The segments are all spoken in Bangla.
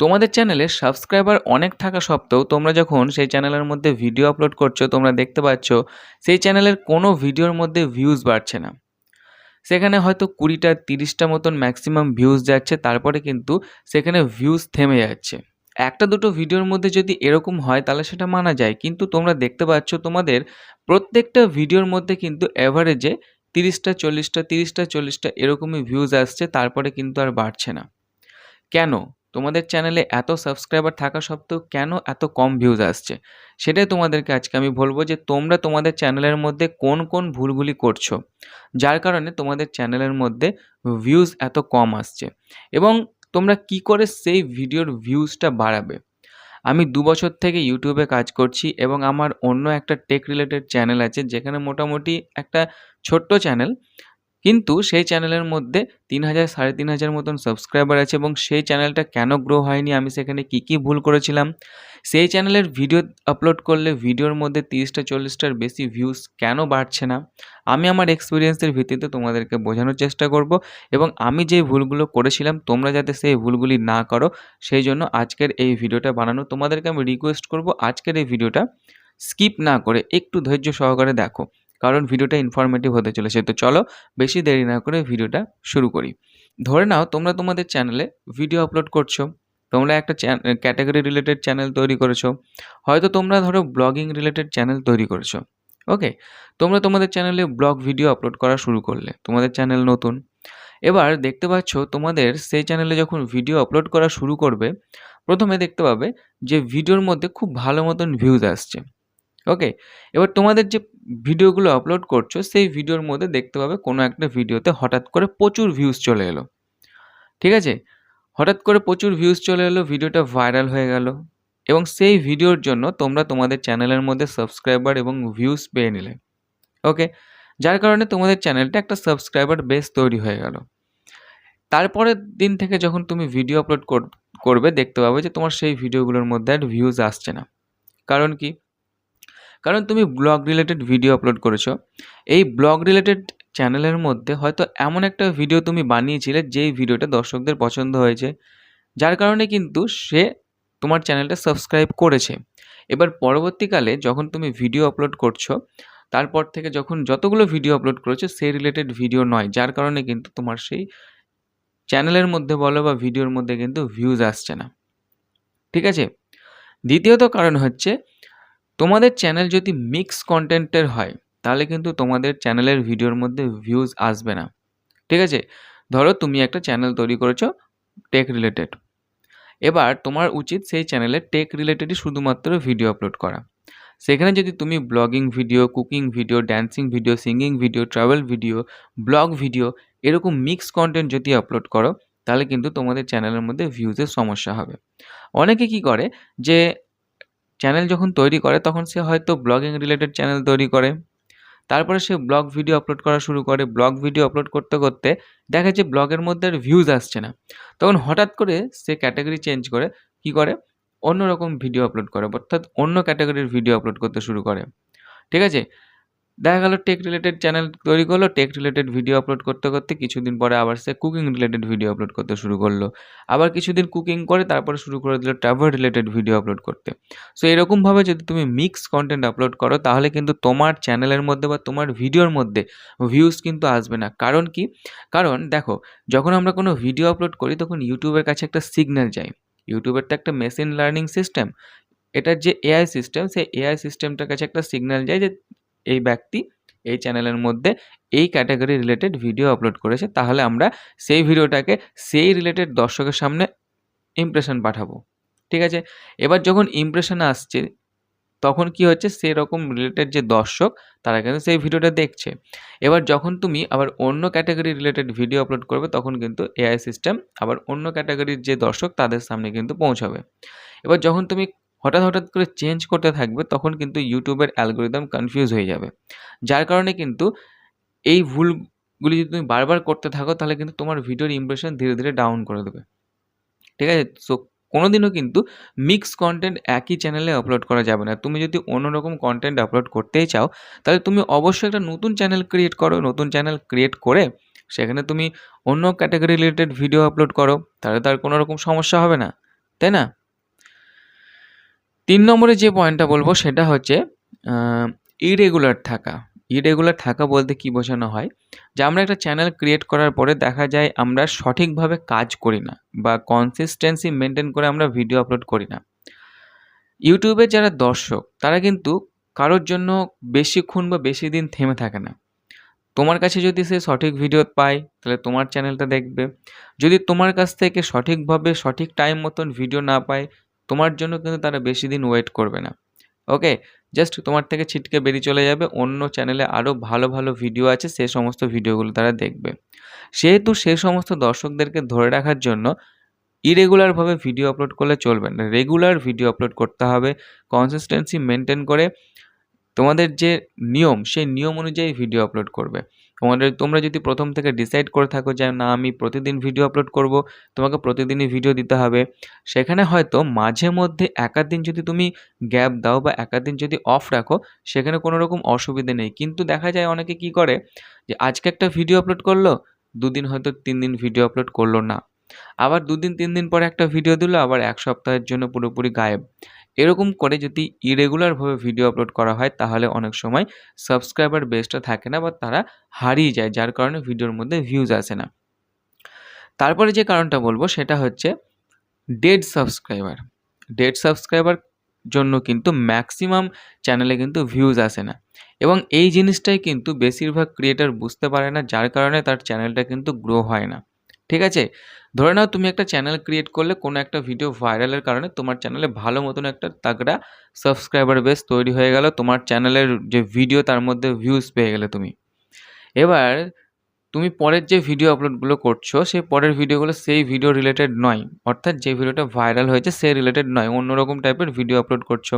তোমাদের চ্যানেলে সাবস্ক্রাইবার অনেক থাকা সত্ত্বেও তোমরা যখন সেই চ্যানেলের মধ্যে ভিডিও আপলোড করছ, তোমরা দেখতে পাচ্ছ সেই চ্যানেলের কোনো ভিডিওর মধ্যে ভিউজ বাড়ছে না। সেখানে হয়তো কুড়িটা, তিরিশটা মতন ম্যাক্সিমাম ভিউজ যাচ্ছে, তারপরে কিন্তু সেখানে ভিউজ থেমে যাচ্ছে। একটা দুটো ভিডিওর মধ্যে যদি এরকম হয়, তাহলে সেটা মানা যায়। কিন্তু তোমরা দেখতে পাচ্ছ তোমাদের প্রত্যেকটা ভিডিওর মধ্যে কিন্তু অ্যাভারেজে তিরিশটা, চল্লিশটা তিরিশটা, চল্লিশটা এরকমই ভিউজ আসছে, তারপরে কিন্তু আর বাড়ছে না। কেন? তোমাদের চ্যানেলে এত সাবস্ক্রাইবার থাকা সত্ত্বেও কেন এত কম ভিউজ আসছে? সেটাই তোমাদেরকে আজকে আমি বলব যে তোমরা তোমাদের চ্যানেলের মধ্যে কোন কোন ভুলগুলি করছ? যার কারণে তোমাদের চ্যানেলের মধ্যে ভিউজ এত কম আসছে। এবং তোমরা কি করে সেই ভিডিওর ভিউজটা বাড়াবে? আমি দু বছর থেকে ইউটিউবে কাজ করছি এবং আমার অন্য একটা টেক রিলেটেড চ্যানেল আছে যেখানে মোটামুটি একটা ছোট্ট চ্যানেল কিন্তু সেই চ্যানেলের মধ্যে তিন হাজার, সাড়ে তিন হাজার মতন সাবস্ক্রাইবার আছে এবং সেই চ্যানেলটা কেন গ্রো হয়নি? আমি সেখানে কী কী ভুল করেছিলাম? সেই চ্যানেলের ভিডিও আপলোড করলে ভিডিওর মধ্যে তিরিশটা, চল্লিশটার বেশি ভিউজ কেন বাড়ছে না? আমি আমার এক্সপিরিয়েন্সের ভিত্তিতে তোমাদেরকে বোঝানোর চেষ্টা করব এবং আমি যে ভুলগুলো করেছিলাম, তোমরা যাতে সেই ভুলগুলি না করো, সেই জন্য আজকের এই ভিডিওটা বানানো তোমাদেরকে আমি রিকোয়েস্ট করব। আজকের এই ভিডিওটা স্কিপ না করে একটু ধৈর্য সহকারে দেখো। কারণ ভিডিওটা ইনফরমেটিভ হতে চলেছে। তো চলো বেশি দেরি না করে ভিডিওটা শুরু করি। ধরে নাও তোমরা তোমাদের চ্যানেলে ভিডিও আপলোড করছ, তোমরা একটা ক্যাটাগরি রিলেটেড চ্যানেল তৈরি করেছ, হয়তো তোমরা ধরো ব্লগিং রিলেটেড চ্যানেল তৈরি করেছ ওকে তোমরা তোমাদের চ্যানেলে ব্লগ ভিডিও আপলোড করা শুরু করলে, তোমাদের চ্যানেল নতুন। এবার দেখতে পাচ্ছ তোমাদের সেই চ্যানেলে যখন ভিডিও আপলোড করা শুরু করবে, প্রথমে দেখতে পাবে যে ভিডিওর মধ্যে খুব ভালো মতন ভিউজ আসছে। ওকে এবার তোমাদের যে ভিডিওগুলো আপলোড করছ, সেই ভিডিওর মধ্যে দেখতে পাবে কোনো একটা ভিডিওতে হঠাৎ করে প্রচুর ভিউজ চলে এলো। ঠিক আছে? হঠাৎ করে প্রচুর ভিউজ চলে এলো, ভিডিওটা ভাইরাল হয়ে গেল এবং সেই ভিডিওর জন্য তোমরা তোমাদের চ্যানেলের মধ্যে সাবস্ক্রাইবার এবং ভিউজ পেয়ে নিলে। ওকে যার কারণে তোমাদের চ্যানেলটা একটা সাবস্ক্রাইবার বেস তৈরি হয়ে গেল। তারপরের দিন থেকে যখন তুমি ভিডিও আপলোড করবে, দেখতে পাবে যে তোমার সেই ভিডিওগুলোর মধ্যে আর ভিউজ আসছে না। কারণ কি? কারণ তুমি ব্লগ রিলেটেড ভিডিও আপলোড করেছ। এই ব্লগ রিলেটেড চ্যানেলের মধ্যে হয়তো এমন একটা ভিডিও তুমি বানিয়েছিলে যেই ভিডিওটা দর্শকদের পছন্দ হয়েছে। যার কারণে কিন্তু সে তোমার চ্যানেলটা সাবস্ক্রাইব করেছে। এবার পরবর্তীকালে যখন তুমি ভিডিও আপলোড করছ, তারপর থেকে যখন যতগুলো ভিডিও আপলোড করেছ সেই রিলেটেড ভিডিও নয়, যার কারণে কিন্তু তোমার সেই চ্যানেলের মধ্যে বলো বা ভিডিওর মধ্যে কিন্তু ভিউজ আসছে না। ঠিক আছে? দ্বিতীয়ত কারণ হচ্ছে তোমাদের চ্যানেল যদি মিক্স কন্টেন্টের হয়, তাহলে কিন্তু তোমাদের চ্যানেলের ভিডিওর মধ্যে ভিউজ আসবে না। ঠিক আছে? ধরো তুমি একটা চ্যানেল তৈরি করেছ টেক রিলেটেড এবার তোমার উচিত সেই চ্যানেলে টেক রিলেটেডই শুধুমাত্র ভিডিও আপলোড করা। সেখানে যদি তুমি blogging video cooking video dancing video singing video travel video vlog video এরকম মিক্স কন্টেন্ট যদি আপলোড করো, তাহলে কিন্তু তোমাদের চ্যানেলের মধ্যে ভিউজের সমস্যা হবে। অনেকে কি করে যে চ্যানেল যখন তৈরি করে, তখন সে হয়তো ব্লগিং রিলেটেড চ্যানেল তৈরি করে। তারপরে সে ব্লগ ভিডিও আপলোড করা শুরু করে। ব্লগ ভিডিও আপলোড করতে করতে দেখা যে ব্লগের মধ্যে আর ভিউজ আসছে না। তখন হঠাৎ করে সে ক্যাটাগরি চেঞ্জ করে, কি করে? অন্য রকম ভিডিও আপলোড করে, অর্থাৎ অন্য ক্যাটাগরির ভিডিও আপলোড করতে শুরু করে। ঠিক আছে? দেখা গেল টেক রিলেটেড চ্যানেল তৈরি করল টেক রিলেটেড ভিডিও আপলোড করতে করতে কিছুদিন পরে আবার সে কুকিং রিলেটেড ভিডিও আপলোড করতে শুরু করল। আবার কিছুদিন কুকিং করে তারপরে শুরু করে দিল ট্রাভেল রিলেটেড ভিডিও আপলোড করতে। সো এরকমভাবে যদি তুমি মিক্স কন্টেন্ট আপলোড করো, তাহলে কিন্তু তোমার চ্যানেলের মধ্যে বা তোমার ভিডিওর মধ্যে ভিউজ কিন্তু আসবে না। কারণ কি? কারণ দেখো, যখন আমরা কোনো ভিডিও আপলোড করি, তখন ইউটিউবের কাছে একটা সিগন্যাল যায়। ইউটিউবের তো একটা মেশিন লার্নিং সিস্টেম এটার যে এআই সিস্টেম সেই এআই সিস্টেমটার কাছে একটা সিগন্যাল যায় যে এই ব্যক্তি এই চ্যানেলের মধ্যে এই ক্যাটাগরি রিলেটেড ভিডিও আপলোড করেছে, তাহলে আমরা সেই ভিডিওটাকে সেই রিলেটেড দর্শকের সামনে ইমপ্রেশন পাঠাবো। ঠিক আছে? এবার যখন ইমপ্রেশন আসছে, তখন কি হচ্ছে? সেরকম রিলেটেড যে দর্শক, তারা কিন্তু সেই ভিডিওটা দেখছে। এবার যখন তুমি আবার অন্য ক্যাটাগরি রিলেটেড ভিডিও আপলোড করবে, তখন কিন্তু এআই সিস্টেম আবার অন্য ক্যাটাগরির যে দর্শক, তাদের সামনে কিন্তু পৌঁছাবে। এবার যখন তুমি হঠাৎ হঠাৎ করে চেঞ্জ করতে থাকবে, তখন কিন্তু ইউটিউবের অ্যালগোরিদম কনফিউজ হয়ে যাবে। যার কারণে কিন্তু এই ভুলগুলি যদি তুমি বারবার করতে থাকো, তাহলে কিন্তু তোমার ভিডিওর ইমপ্রেশন ধীরে ধীরে ডাউন করে দেবে। ঠিক আছে? সো কোনোদিনও কিন্তু মিক্স কন্টেন্ট একই চ্যানেলে আপলোড করা যাবে না। তুমি যদি অন্যরকম কন্টেন্ট আপলোড করতেই চাও, তাহলে তুমি অবশ্যই একটা নতুন চ্যানেল ক্রিয়েট করো। নতুন চ্যানেল ক্রিয়েট করে সেখানে তুমি অন্য ক্যাটাগরি রিলেটেড ভিডিও আপলোড করো, তাহলে তার কোনো রকম সমস্যা হবে না। তাই না? তিন নম্বরে যে পয়েন্টটা বলব সেটা হচ্ছে ইরেগুলার থাকা। ইরেগুলার থাকা বলতে কি বোঝানো হয়? যে আমরা একটা চ্যানেল ক্রিয়েট করার পরে দেখা যায় আমরা সঠিকভাবে কাজ করি না বা কনসিস্টেন্সি মেনটেন করে আমরা ভিডিও আপলোড করি না। ইউটিউবের যারা দর্শক, তারা কিন্তু কারোর জন্য বেশিক্ষণ বা বেশি দিন থেমে থাকে না। তোমার কাছে যদি সে সঠিক ভিডিও পায়, তাহলে তোমার চ্যানেলটা দেখবে। যদি তোমার কাছ থেকে সঠিকভাবে সঠিক টাইম মতন ভিডিও না পায় তোমার জন্য কিন্তু তারা বেশি দিন ওয়েট করবে না। ওকে জাস্ট তোমার থেকে ছিটকে বেরিয়ে চলে যাবে। অন্য চ্যানেলে আরও ভালো ভালো ভিডিও আছে, সে সমস্ত ভিডিওগুলো তারা দেখবে। সেহেতু সে সমস্ত দর্শকদেরকে ধরে রাখার জন্য ইরেগুলারভাবে ভিডিও আপলোড করলে চলবে না। রেগুলার ভিডিও আপলোড করতে হবে কনসিস্টেন্সি মেনটেন করে। তোমাদের যে নিয়ম, সেই নিয়ম অনুযায়ী ভিডিও আপলোড করবে। তোমাদের, তোমরা যদি প্রথম থেকে ডিসাইড করে থাকো যে না, আমি প্রতিদিন ভিডিও আপলোড করব, তোমাকে প্রতিদিনই ভিডিও দিতে হবে। সেখানে হয়তো মাঝে মধ্যে একাধ দিন যদি তুমি গ্যাপ দাও বা একাধ দিন যদি অফ রাখো, সেখানে কোনো রকম অসুবিধে নেই। কিন্তু দেখা যায় অনেকে কি করে যে আজকে একটা ভিডিও আপলোড করল, দুদিন হয়তো তিন দিন ভিডিও আপলোড করল না। আবার দুদিন, তিন দিন পরে একটা ভিডিও দিল, আবার এক সপ্তাহের জন্য পুরোপুরি গায়েব। এরকম করে যদি ইরেগুলারভাবে ভিডিও আপলোড করা হয়, তাহলে অনেক সময় সাবস্ক্রাইবার বেসটা থাকে না বা তারা হারিয়ে যায়, যার কারণে ভিডিওর মধ্যে ভিউজ আসে না। তারপরে যে কারণটা বলব, সেটা হচ্ছে ডেড সাবস্ক্রাইবার ডেড সাবস্ক্রাইবার জন্য কিন্তু ম্যাক্সিমাম চ্যানেলে কিন্তু ভিউজ আসে না। এবং এই জিনিসটাই কিন্তু বেশিরভাগ ক্রিয়েটার বুঝতে পারে না, যার কারণে তার চ্যানেলটা কিন্তু গ্রো হয় না। ঠিক আছে? ধরে নাও তুমি একটা চ্যানেল ক্রিয়েট করলে কোনো একটা ভিডিও ভাইরালের কারণে তোমার চ্যানেলে ভালো মতন একটা তাগড়া সাবস্ক্রাইবার বেস তৈরি হয়ে গেল, তোমার চ্যানেলের যে ভিডিও তার মধ্যে ভিউজ পেয়ে গেলে তুমি। এবার তুমি পরের যে ভিডিও আপলোডগুলো করছ, সেই পরের ভিডিওগুলো সেই ভিডিও রিলেটেড নয়। অর্থাৎ যে ভিডিওটা ভাইরাল হয়েছে, সেই রিলেটেড নয়। অন্যরকম টাইপের ভিডিও আপলোড করছ।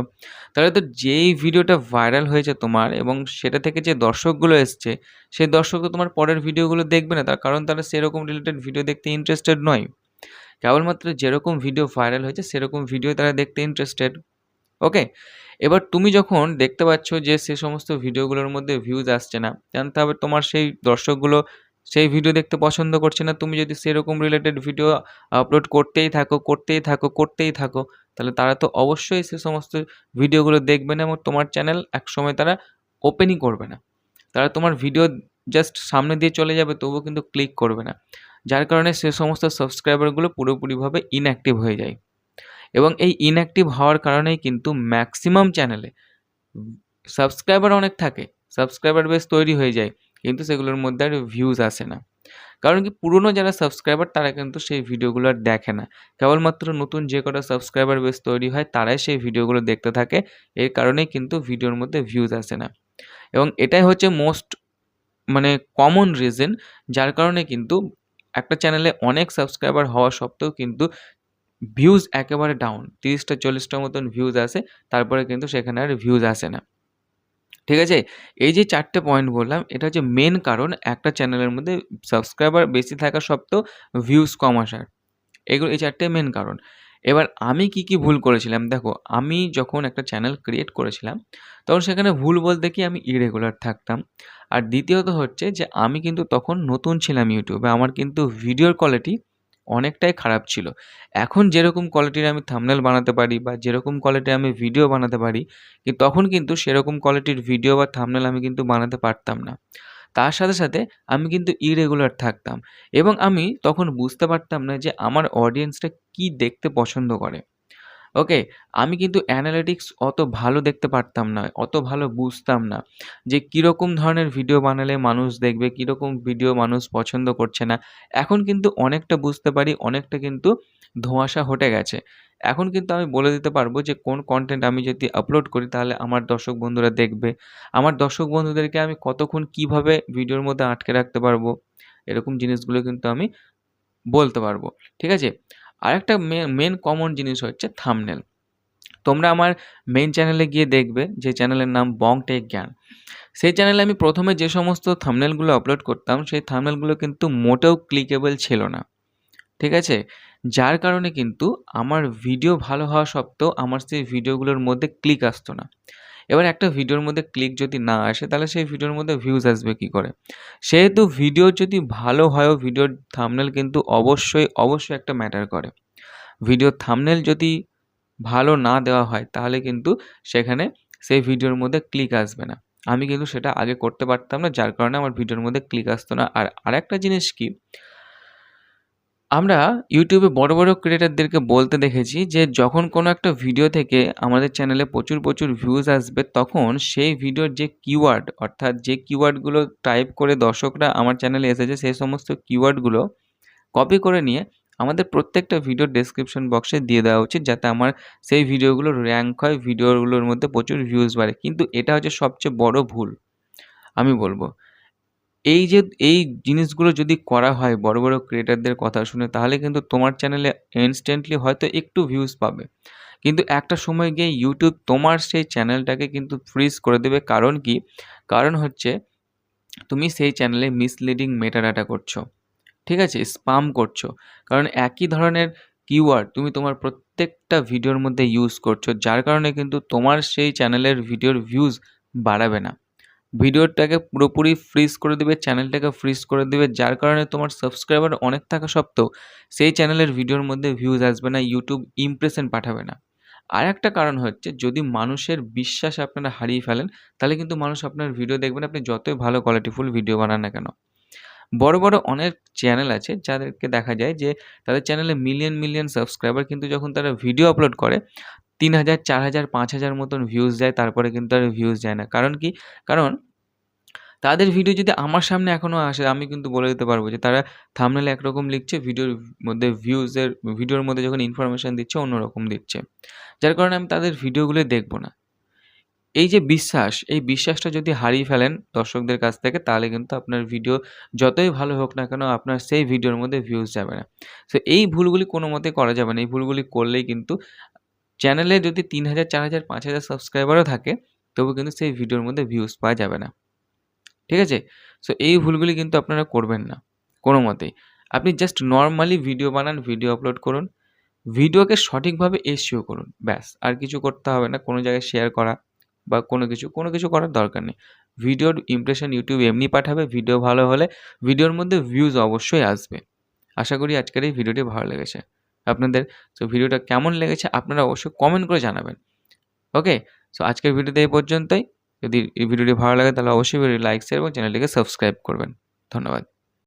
তাহলে তো যেই ভিডিওটা ভাইরাল হয়েছে তোমার এবং সেটা থেকে যে দর্শকগুলো এসছে, সেই দর্শক তো তোমার পরের ভিডিওগুলো দেখবে না। তার কারণ তারা সেরকম রিলেটেড ভিডিও দেখতে ইন্টারেস্টেড নয়। কেবলমাত্র যেরকম ভিডিও ভাইরাল হয়েছে, সেরকম ভিডিও তারা দেখতে ইন্টারেস্টেড ওকে এবার তুমি যখন দেখতে পাচ্ছ যে সে সমস্ত ভিডিওগুলোর মধ্যে ভিউজ আসছে না, জানতে হবে তোমার সেই দর্শকগুলো সেই ভিডিও দেখতে পছন্দ করছে না। তুমি যদি সেরকম রিলেটেড ভিডিও আপলোড করতেই থাকো করতেই থাকো করতেই থাকো, তাহলে তারা তো অবশ্যই সে সমস্ত ভিডিওগুলো দেখবে না এবং তোমার চ্যানেল একসময় তারা ওপেনই করবে না। তারা তোমার ভিডিও জাস্ট সামনে দিয়ে চলে যাবে, তবুও কিন্তু ক্লিক করবে না। যার কারণে সে সমস্ত সাবস্ক্রাইবারগুলো পুরোপুরিভাবে ইনঅ্যাক্টিভ হয়ে যায়। এবং এই ইনঅ্যাক্টিভ হওয়ার কারণেই কিন্তু ম্যাক্সিমাম চ্যানেলে সাবস্ক্রাইবার অনেক থাকে। সাবস্ক্রাইবার বেস তৈরি হয়ে যায়। কিন্তু সেগুলোর মধ্যে আর ভিউজ আসে না। কারণ কি পুরনো যারা সাবস্ক্রাইবার তারা কিন্তু সেই ভিডিওগুলো আর দেখে না। কেবলমাত্র নতুন যে কটা সাবস্ক্রাইবার বেস তৈরি হয় তারাই সেই ভিডিওগুলো দেখতে থাকে। এর কারণেই কিন্তু ভিডিওর মধ্যে ভিউজ আসে না। এবং এটাই হচ্ছে মোস্ট মানে কমন রিজন যার কারণে কিন্তু একটা চ্যানেলে অনেক সাবস্ক্রাইবার হওয়া সত্ত্বেও কিন্তু ভিউজ একেবারে ডাউন তিরিশটা, চল্লিশটার মতন ভিউজ আসে। তারপরে কিন্তু সেখানে আর ভিউজ আসে না। ঠিক আছে? এই যে চারটে পয়েন্ট বললাম, এটা হচ্ছে মেন কারণ, একটা চ্যানেলের মধ্যে সাবস্ক্রাইবার বেশি থাকা সত্ত্বেও ভিউজ কম আসার। এগুলো, এই চারটে মেন কারণ। এবার আমি কি কি ভুল করেছিলাম? দেখো, আমি যখন একটা চ্যানেল ক্রিয়েট করেছিলাম, তখন সেখানে ভুল বলতে কি আমি ইরেগুলার থাকতাম। আর দ্বিতীয়ত হচ্ছে যে, আমি কিন্তু তখন নতুন ছিলাম ইউটিউবে আমার কিন্তু ভিডিওর কোয়ালিটি অনেকটাই খারাপ ছিল। এখন যেরকম কোয়ালিটির আমি থামনেল বানাতে পারি বা যেরকম কোয়ালিটির আমি ভিডিও বানাতে পারি তখন কিন্তু সেরকম কোয়ালিটির ভিডিও বা থামনেল আমি কিন্তু বানাতে পারতাম না। তার সাথে সাথে আমি কিন্তু ইরেগুলার থাকতাম এবং আমি তখন বুঝতে পারতাম না যে আমার অডিয়েন্সটা কি দেখতে পছন্দ করে। ওকে আমি কিন্তু অ্যানালিটিক্স অত ভালো দেখতে পারতাম না, অত ভালো বুঝতাম না যে কীরকম ধরনের ভিডিও বানালে মানুষ দেখবে, কীরকম ভিডিও মানুষ পছন্দ করছে না। এখন কিন্তু অনেকটা বুঝতে পারি, অনেকটা কিন্তু ধোঁয়াশা হটে গেছে। এখন কিন্তু আমি বলে দিতে পারব যে কোন কন্টেন্ট আমি যদি আপলোড করি তাহলে আমার দর্শক বন্ধুরা দেখবে। আমার দর্শক বন্ধুদেরকে আমি কতক্ষণ কীভাবে ভিডিওর মধ্যে আটকে রাখতে পারব, এরকম জিনিসগুলো কিন্তু আমি বলতে পারব। ঠিক আছে? আরেকটা মেন কমন জিনিস হচ্ছে থামনেল তোমরা আমার মেন চ্যানেলে গিয়ে দেখবে যে চ্যানেলের নাম বং টেক জ্ঞান সেই চ্যানেলে আমি প্রথমে যে সমস্ত থামনেলগুলো আপলোড করতাম, সেই থামনেলগুলো কিন্তু মোটেও ক্লিকেবল ছিল না। ঠিক আছে? যার কারণে কিন্তু আমার ভিডিও ভালো হওয়া সত্ত্বেও আমার সেই ভিডিওগুলোর মধ্যে ক্লিক আসতো না। এবার একটা ভিডিওর মধ্যে ক্লিক যদি না আসে, তাহলে সেই ভিডিওর মধ্যে ভিউজ আসবে কী করে? সেহেতু ভিডিও যদি ভালো হয়ও ভিডিওর থামনেল কিন্তু অবশ্যই অবশ্যই একটা ম্যাটার করে। ভিডিওর থামনেল যদি ভালো না দেওয়া হয়, তাহলে কিন্তু সেখানে সেই ভিডিওর মধ্যে ক্লিক আসবে না। আমি কিন্তু সেটা আগে করতে পারতাম না, যার কারণে আমার ভিডিওর মধ্যে ক্লিক আসতো না। আর আরেকটা জিনিস কি? আমরা ইউটিউবে বড় বড় ক্রিয়েটারদেরকে বলতে দেখেছি যে যখন কোনো একটা ভিডিও থেকে আমাদের চ্যানেলে প্রচুর প্রচুর ভিউজ আসবে, তখন সেই ভিডিওর যে কিওয়ার্ড অর্থাৎ যে কিওয়ার্ডগুলো টাইপ করে দর্শকরা আমার চ্যানেলে এসেছে, সেই সমস্ত কিওয়ার্ডগুলো কপি করে নিয়ে আমাদের প্রত্যেকটা ভিডিওর ডেসক্রিপশন বক্সে দিয়ে দেওয়া উচিত, যাতে আমার সেই ভিডিওগুলো র্যাঙ্ক হয় ভিডিওগুলোর মধ্যে প্রচুর ভিউজ বাড়ে। কিন্তু এটা হচ্ছে সবচেয়ে বড় ভুল। আমি বলব এই যে, এই জিনিসগুলো যদি করা হয় বড় বড় ক্রিয়েটারদের কথা শুনে, তাহলে কিন্তু তোমার চ্যানেলে ইনস্ট্যান্টলি হয়তো একটু ভিউজ পাবে। কিন্তু একটা সময় গিয়ে ইউটিউব তোমার সেই চ্যানেলটাকে কিন্তু ফ্রিজ করে দেবে। কারণ কি? কারণ হচ্ছে, তুমি সেই চ্যানেলে মিসলিডিং মেটাডাটা করছ। ঠিক আছে? স্পাম করছ। কারণ একই ধরনের কিওয়ার্ড তুমি তোমার প্রত্যেকটা ভিডিওর মধ্যে ইউজ করছ, যার কারণে কিন্তু তোমার সেই চ্যানেলের ভিডিওর ভিউজ বাড়াবে না। ভিডিওটাকে পুরোপুরি ফ্রিজ করে দেবে চ্যানেলটাকে ফ্রিজ করে দেবে, যার কারণে তোমার সাবস্ক্রাইবার অনেক থাকা সত্ত্বেও সেই চ্যানেলের ভিডিওর মধ্যে ভিউজ আসবে না ইউটিউব ইমপ্রেশন পাঠাবে না। আর একটা কারণ হচ্ছে, যদি মানুষের বিশ্বাস আপনারা হারিয়ে ফেলেন, তাহলে কিন্তু মানুষ আপনার ভিডিও দেখবেন আপনি যতই ভালো কোয়ালিটিফুল ভিডিও বানান না কেন। বড় বড় অনেক চ্যানেল আছে, যাদেরকে দেখা যায় যে তাদের চ্যানেলে মিলিয়ন মিলিয়ন সাবস্ক্রাইবার কিন্তু যখন তারা ভিডিও আপলোড করে তিন হাজার চার হাজার পাঁচ হাজার মতন ভিউজ যায় তারপরে কিন্তু আর ভিউজ যায় না। কারণ কি? কারণ তাদের ভিডিও যদি আমার সামনে এখনও আসে, আমি কিন্তু বলে দিতে পারব যে তারা থামনেলে একরকম লিখছে ভিডিওর মধ্যে ভিউজের ভিডিওর মধ্যে যখন ইনফরমেশান দিচ্ছে, অন্যরকম দিচ্ছে। যার কারণে আমি তাদের ভিডিওগুলো দেখব না। এই যে বিশ্বাস, এই বিশ্বাসটা যদি হারিয়ে ফেলেন দর্শকদের কাছ থেকে, তাহলে কিন্তু আপনার ভিডিও যতই ভালো হোক না কেন, আপনার সেই ভিডিওর মধ্যে ভিউজ যাবে না। তো এই ভুলগুলি কোনো মতে করা যাবে না। এই ভুলগুলি করলেই কিন্তু চ্যানেলে যদি তিন হাজার, চার হাজার, পাঁচ হাজার সাবস্ক্রাইবারও থাকে, তবু কিন্তু সেই ভিডিওর মধ্যে ভিউজ পাওয়া যাবে না। ঠিক আছে? সো এই ভুলগুলি কিন্তু আপনারা করবেন না, কোনো মতেই। আপনি জাস্ট নর্মালি ভিডিও বানান ভিডিও আপলোড করুন। ভিডিওকে সঠিকভাবে এসিও করুন, ব্যাস, আর কিছু করতে হবে না, কোনো জায়গায় শেয়ার করা বা কোনো কিছু কোনো কিছু করার দরকার নেই। ভিডিওর ইমপ্রেশন ইউটিউব এমনি পাঠাবে ভিডিও ভালো হলে ভিডিওর মধ্যে ভিউজ অবশ্যই আসবে। আশা করি আজকের এই ভিডিওটি ভালো লেগেছে। আপনাদের। সো ভিডিওটা কেমন লেগেছে আপনারা অবশ্যই কমেন্ট করে জানাবেন। ওকে সো আজকের ভিডিওতে এই পর্যন্তই। যদি এই ভিডিওটি ভালো লাগে তাহলে অবশ্যই লাইক শেয়ার এবং চ্যানেলটিকে সাবস্ক্রাইব করবেন। ধন্যবাদ।